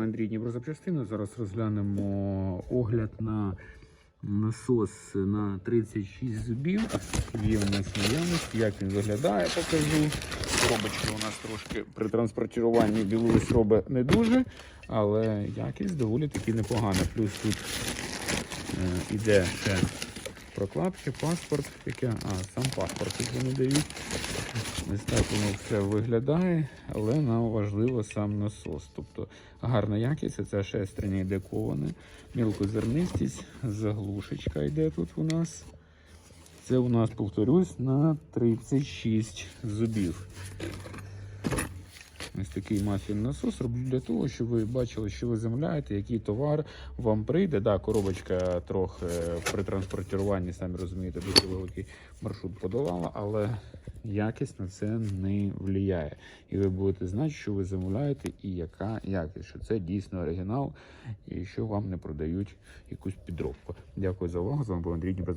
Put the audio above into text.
Андрій Дніпрозапчастини. Зараз розглянемо огляд на насос на 36 зубів. Є у нас наявність. Як він виглядає, покажу. Коробочка у нас трошки при транспортуванні білусь робить не дуже, але якість доволі таки непогана. Плюс тут е, іде ще прокладки, паспорт, таке, а сам паспорт тут вони дають. Ось так воно все виглядає, але нам важливо сам насос. Тобто гарна якість, це шестерня йде коване, мілкозернистість, заглушечка йде тут у нас. Це у нас, повторюсь, на 36 зубів. Ось такий мафін насос роблю для того, щоб ви бачили, що ви замовляєте, який товар вам прийде. Да, коробочка трохи при транспортуванні, самі розумієте, дуже великий маршрут подолала, але якість на це не впливає. І ви будете знати, що ви замовляєте і яка якість, що це дійсно оригінал, і що вам не продають якусь підробку. Дякую за увагу. З вами був Андрій Дніпро.